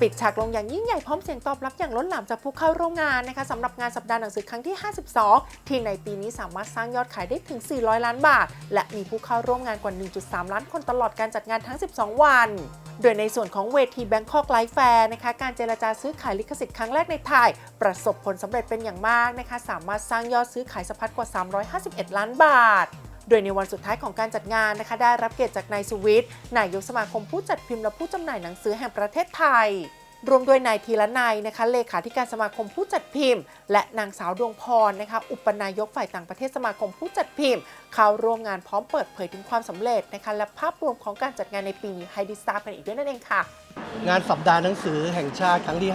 ปิดฉากลงอย่างยิ่งใหญ่พร้อมเสียงตอบรับอย่างล้นหลามจากผู้เข้าร่วมงานนะคะสำหรับงานสัปดาห์หนังสือครั้งที่ 52 ที่ในปีนี้สามารถสร้างยอดขายได้ถึง 400 ล้านบาท และมีผู้เข้าร่วมงานกว่า 1.3 ล้านคนตลอดการจัดงานทั้ง 12 วันโดยในส่วนของเวที Bangkok Life Fair นะคะการเจรจาซื้อขายลิขสิทธิ์ครั้งแรกในไทย ประสบผลสำเร็จเป็นอย่างมากนะคะ สามารถสร้างยอดซื้อขายสะพัดกว่า 351 ล้านบาท โดยในวันสุดท้ายของการจัดงานนะคะ ได้รับเกียรติจากนายสุวิทย์นายกสมาคมผู้จัดพิมพ์และผู้จำหน่ายหนังสือแห่งประเทศไทยรวมด้วยนายทีละนายนะคะเลขาธิการสมาคมผู้จัดพิมพ์ และนางสาวดวงพรนะคะอุปนายกฝ่ายต่างประเทศสมาคมผู้จัดพิมพ์ เข้าร่วมงานพร้อมเปิดเผยถึงความสำเร็จนะคะและภาพรวมของการจัดงานในปีนี้ให้ดิทราบกันอีกด้วยนั่นเองค่ะ งานสัปดาห์หนังสือแห่งชาติครั้งที่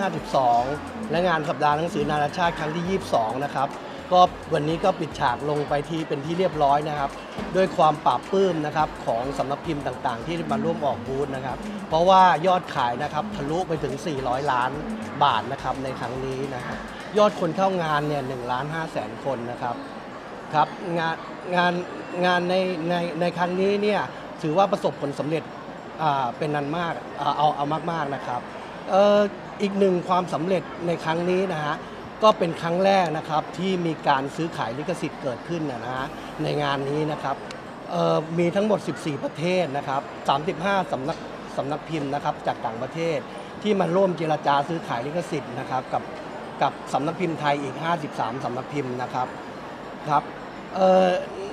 52 และงานสัปดาห์หนังสือนานาชาติครั้งที่ 22 นะครับ ก็วันนี้ก็ปิดฉากลงไปที่เป็นที่เรียบร้อยนะครับ ด้วยความปราบปลื้มนะครับของสำนักพิมพ์ต่างๆ ที่มาร่วมออกบูธนะครับ เพราะว่ายอดขายนะครับทะลุไปถึง 400 ล้านบาทนะครับในครั้งนี้นะครับยอดคนเข้างานเนี่ย1ล้าน5แสนคนนะครับครับงานงานงานในในในครั้งนี้เนี่ยถือว่าประสบผลสำเร็จอ่าเป็นนันมากอ่าเอาเอามากๆนะครับอออีกหนึ่งความสำเร็จในครั้งนี้นะฮะ ก็เป็นครั้งแรกนะครับที่มีการซื้อขายลิขสิทธิ์เกิดขึ้นนะฮะในงานนี้นะครับมีทั้งหมด 14 ประเทศนะครับ 35 สำนักสำนักพิมพ์นะครับจากต่างประเทศที่มาร่วมเจรจาซื้อขายลิขสิทธิ์นะครับกับกับสำนักพิมพ์ไทยอีก 53 สำนักพิมพ์นะครับครับ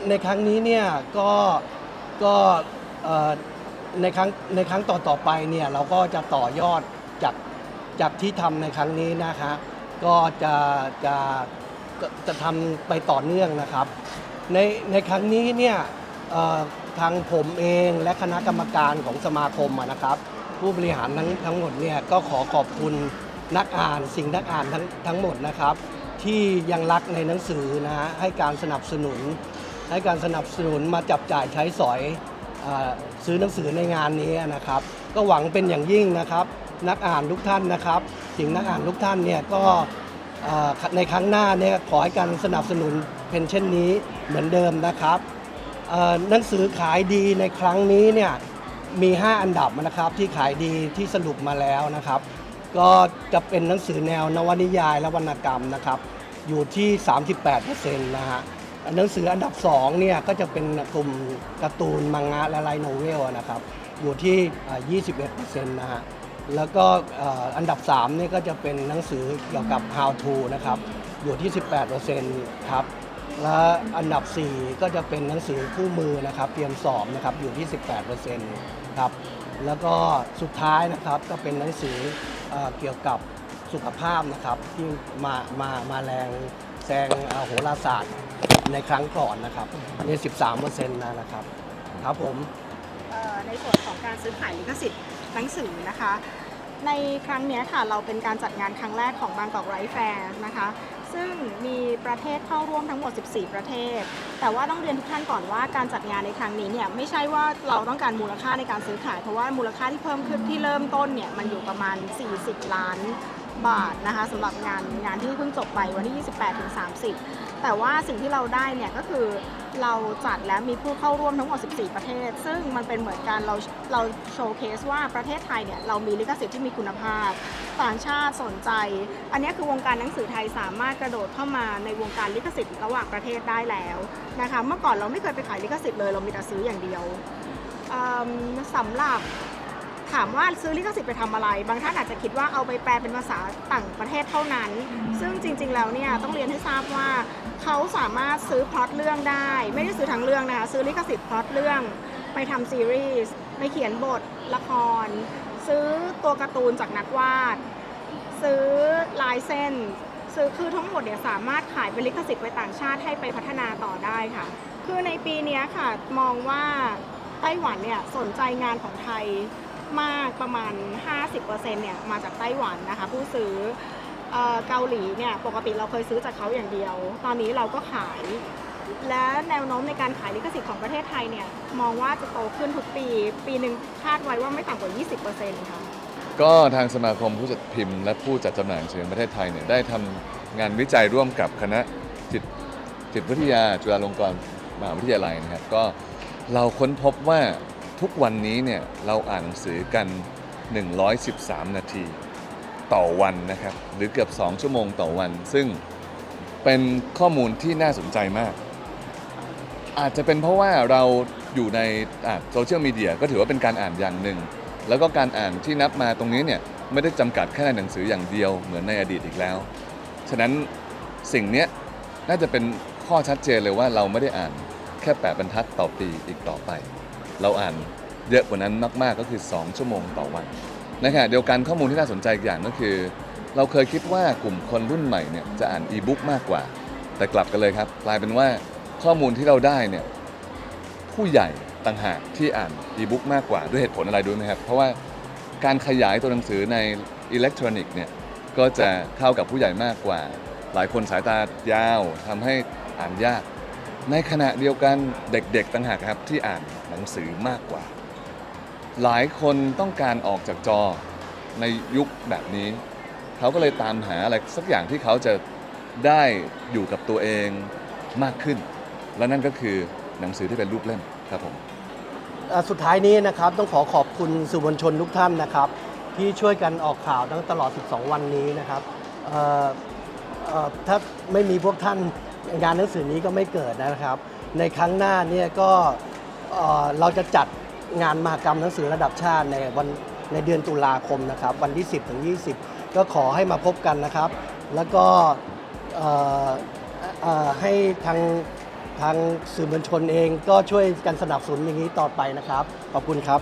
ในครั้งนี้เนี่ยก็ก็ในครั้งในครั้งต่อต่อไปเนี่ยเราก็จะต่อยอดจากจากที่ทำในครั้งนี้นะคะ ก็จะจะจะจะทำไปต่อเนื่องนะครับ ในในครั้งนี้เนี่ยเอ่อทางผมเองและคณะกรรมการของสมาคมอะนะครับ ผู้บริหารทั้งทั้งหมดเนี่ยก็ขอขอบคุณนักอ่านสิ่งนักอ่านทั้งทั้งหมดนะครับ ที่ยังรักในหนังสือนะฮะให้การสนับสนุน ให้การสนับสนุนมาจับจ่ายใช้สอยเออซื้อหนังสือในงานนี้นะครับ ก็หวังเป็นอย่างยิ่งนะครับ นักอ่านทุกท่านนะครับสิ่งนักอ่านทุกท่านเนี่ยก็ในครั้งหน้าเนี่ยขอให้การสนับสนุนเป็นเช่นนี้เหมือนเดิมนะครับหนังสือขายดีในครั้งนี้เนี่ยมี 5 อันดับนะครับที่ขายดีที่สรุปมาแล้วนะครับ ก็จะเป็นหนังสือแนวนวนิยายและวรรณกรรมนะครับ อยู่ที่ 38%นะฮะหนังสืออันดับ2เนี่ยก็จะเป็นกลุ่มการ์ตูนมังงะและไลท์โนเวลนะครับ อยู่ที่อ่า21%นะฮะ แล้วก็อันดับ3นี่ก็จะเป็นหนังสือเกี่ยวกับ how to นะครับ อยู่ที่ 18%ครับ และอันดับ 4 ก็จะเป็นหนังสือคู่มือนะครับ เตรียมสอบนะครับ อยู่ที่ 18%ครับ แล้วก็สุดท้ายนะครับก็เป็นหนังสือเอเกี่ยวกับสุขภาพนะครับ ที่มามามาแรงแซงอโหราศาสตร์ในครั้งก่อนนะครับใน 13%นะนะครับ ครับผมในส่วนของการซื้อขายลิขสิทธิ์ หนังสือนะคะ ในครั้งนี้ค่ะเราเป็นการจัดงานครั้งแรกของบางกอกไรแฟร์นะคะซึ่งมีประเทศเข้าร่วมทั้งหมด 14 ประเทศ แต่ว่าต้องเรียนทุกท่านก่อนว่าการจัดงานในครั้งนี้เนี่ยไม่ใช่ว่าเราต้องการมูลค่าในการซื้อขาย เพราะว่ามูลค่าที่เพิ่มขึ้นที่เริ่มต้นเนี่ยมันอยู่ประมาณ 40 ล้าน บาทนะคะสำหรับงานงานที่เพิ่งจบไปวันที่ 28ถึง30 แต่ว่าสิ่งที่เราได้เนี่ยก็คือเราจัดแล้วมีผู้เข้าร่วมทั้งหมด 14 ประเทศ ซึ่งมันเป็นเหมือนการเราเราโชว์เคสว่าประเทศไทยเนี่ยเรามีลิขสิทธิ์ที่มีคุณภาพ ต่างชาติสนใจ อันนี้คือวงการหนังสือไทยสามารถกระโดดเข้ามาในวงการลิขสิทธิ์ระหว่างประเทศได้แล้วนะคะเมื่อก่อนเราไม่เคยไปขายลิขสิทธิ์เลยเรามีแต่ซื้ออย่างเดียวสำหรับ ถามว่าซื้อลิขสิทธิ์ไปทำอะไร บางท่านอาจจะคิดว่าเอาไปแปลเป็นภาษาต่างประเทศเท่านั้น ซึ่งจริง ๆ แล้วเนี่ยต้องเรียนให้ทราบว่าเขาสามารถซื้อพล็อตเรื่องได้ ไม่ได้ซื้อทั้งเรื่องนะคะซื้อลิขสิทธิ์พล็อตเรื่อง ไปทำซีรีส์ไปเขียนบทละคร ซื้อตัวการ์ตูนจากนักวาด ซื้อลายเส้น ซื้อคือทั้งหมดเนี่ยสามารถขายเป็นลิขสิทธิ์ไปต่างชาติให้ไปพัฒนาต่อได้ค่ะ คือในปีเนี้ยค่ะมองว่าไต้หวันเนี่ยสนใจงานของไทย มากประมาณ 50%เนี่ยมาจากไต้หวันนะคะ ผู้ซื้อเออเกาหลีเนี่ยปกติเราเคยซื้อจากเขาอย่างเดียว ตอนนี้เราก็ขาย และแนวโน้มในการขายลิขสิทธิ์ของประเทศไทยเนี่ยมองว่าจะโตขึ้นทุกปี ปีหนึ่งคาดไว้ว่าไม่ต่ำกว่า 20%ค่ะก็ทางสมาคมผู้จัดพิมพ์และผู้จัดจำหน่ายหนังสือแห่งประเทศไทยเนี่ยได้ทำงานวิจัยร่วมกับคณะจิตจิตวิทยาจุฬาลงกรณ์มหาวิทยาลัยนะครับก็เราค้นพบว่า ทุกวันนี้เนี่ยเราอ่านหนังสือกัน 113 นาทีต่อวันนะครับ หรือเกือบ 2 ชั่วโมงต่อวัน ซึ่งเป็นข้อมูลที่น่าสนใจมาก อาจจะเป็นเพราะว่าเราอยู่ในโซเชียลมีเดียก็ถือว่าเป็นการอ่านอย่างหนึ่ง แล้วก็การอ่านที่นับมาตรงนี้เนี่ยไม่ได้จำกัดแค่ในหนังสืออย่างเดียวเหมือนในอดีตอีกแล้ว ฉะนั้นสิ่งนี้น่าจะเป็นข้อชัดเจนเลยว่าเราไม่ได้อ่านแค่แปดบรรทัดต่อปีอีกต่อไป เราอ่านเยอะกว่านั้นมาก ๆ ก็คือ 2 ชั่วโมงต่อวันในขณะเดียวกันข้อมูลที่น่าสนใจอีกอย่างก็คือ เราเคยคิดว่ากลุ่มคนรุ่นใหม่เนี่ยจะอ่านอีบุ๊กมากกว่า แต่กลับกันเลยครับ กลายเป็นว่าข้อมูลที่เราได้เนี่ยผู้ใหญ่ต่างหากที่อ่านอีบุ๊กมากกว่าด้วยเหตุผลอะไรด้วยไหมครับ เพราะว่าการขยายตัวหนังสือในอิเล็กทรอนิกส์เนี่ยก็จะเข้ากับผู้ใหญ่มากกว่า หลายคนสายตายาวทำให้อ่านยาก ในขณะเดียวกันเด็กๆต่างหากครับที่อ่าน หนังสือมากกว่า หลายคนต้องการออกจากจอในยุคแบบนี้ เขาก็เลยตามหาอะไรสักอย่างที่เขาจะได้อยู่กับตัวเองมากขึ้น และนั่นก็คือหนังสือที่เป็นรูปเล่มครับผมสุดท้ายนี้นะครับต้องขอขอบคุณสื่อมวลชนทุกท่านนะครับ ที่ช่วยกันออกข่าวตั้งตลอด 12 วันนี้นะครับถ้าไม่มีพวกท่านงานหนังสือนี้ก็ไม่เกิดนะครับ ในครั้งหน้าเนี่ยก็ เราจะจัดงานมหกรรมหนังสือระดับชาติในวันในเดือนตุลาคมนะครับ วันที่ 10 ถึง 20 ก็ขอให้มาพบกันนะครับ แล้วก็ให้ทางทางสื่อมวลชนเองก็ช่วยกันสนับสนุนอย่างนี้ต่อไปนะครับ ขอบคุณครับ